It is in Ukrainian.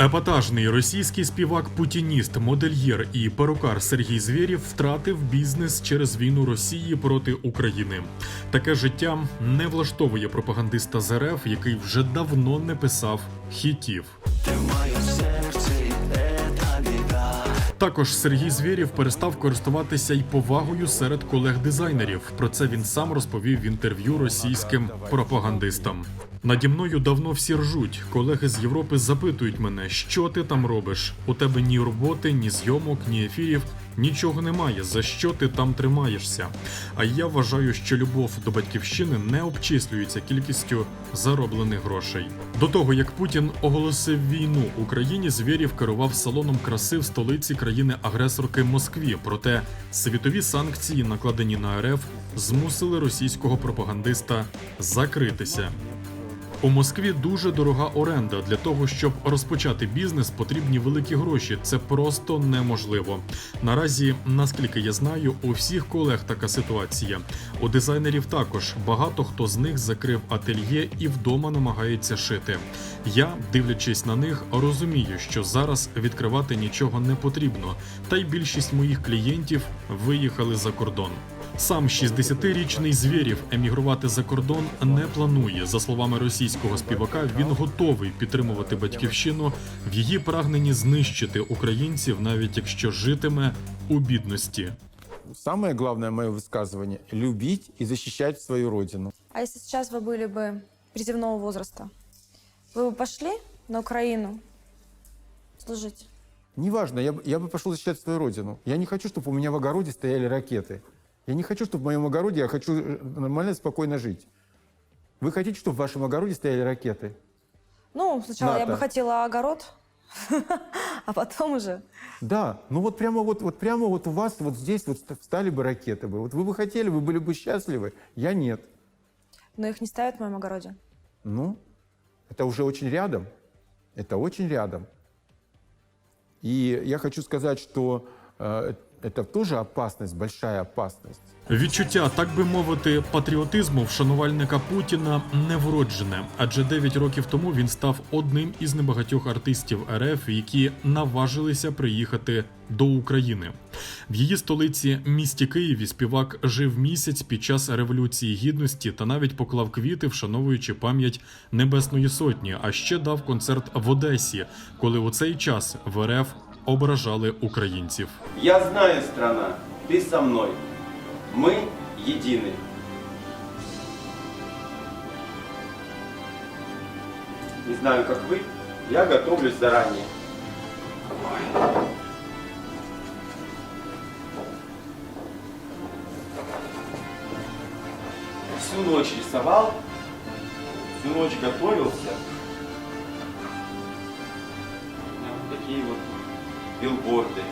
Епатажний російський співак, путініст, модельєр і перукар Сергій Звєрєв втратив бізнес через війну Росії проти України. Таке життя не влаштовує пропагандиста з РФ, який вже давно не писав хітів. Також Сергій Звірів перестав користуватися й повагою серед колег-дизайнерів. Про це він сам розповів в інтерв'ю російським пропагандистам. Наді мною давно всі ржуть. Колеги з Європи запитують мене, що ти там робиш. У тебе ні роботи, ні зйомок, ні ефірів. Нічого немає. За що ти там тримаєшся? А я вважаю, що любов до батьківщини не обчислюється кількістю зароблених грошей. До того як Путін оголосив війну Україні, Звєрєв керував салоном краси в столиці країни-агресорки Москві. Проте світові санкції, накладені на РФ, змусили російського пропагандиста закритися. У Москві дуже дорога оренда. Для того, щоб розпочати бізнес, потрібні великі гроші. Це просто неможливо. Наразі, наскільки я знаю, у всіх колег така ситуація. У дизайнерів також багато хто з них закрив ательє і вдома намагається шити. Я, дивлячись на них, розумію, що зараз відкривати нічого не потрібно, та й більшість моїх клієнтів виїхали за кордон. Сам 60-річний Звєрєв емігрувати за кордон не планує. За словами російського співака, він готовий підтримувати батьківщину в її прагненні знищити українців, навіть якщо житиме у бідності. Самое главное мое высказывание – любить и защищать свою родину. А если сейчас вы были бы призывного возраста, вы бы пошли на Украину служить? Неважно, я, бы- я бы пошел защищать свою родину. Я не хочу, чтобы у меня в огороде стояли ракеты. Я не хочу, чтобы в моем огороде я хочу э, нормально, спокойно жить. Вы хотите, чтобы в вашем огороде стояли ракеты? Ну, сначала я бы НАТО. хотела огород, а потом уже. Да, ну вот прямо вот, вот прямо вот у вас вот здесь вот ст- встали бы ракеты бы. Вот вы бы хотели, вы были бы счастливы. Я нет. Но их не ставят в моем огороде. Ну, это уже очень рядом. Это очень рядом. И я хочу сказать, что э, это тоже опасность, большая опасность. Відчуття, так би мовити, патріотизму в шанувальника Путіна не вроджене, адже 9 років тому він став одним із небагатьох артистів РФ, які наважилися приїхати до України. В її столиці, місті Києві, співак жив місяць під час революції гідності та навіть поклав квіти, вшановуючи пам'ять Небесної Сотні. А ще дав концерт в Одесі, коли у цей час в РФ ображали українців. Я знаю, страна, ты со мной. Мы едины. Не знаю, как вы, я готовлюсь заранее. Всю ночь рисовал, всю ночь готовился. У меня вот такие вот билборды.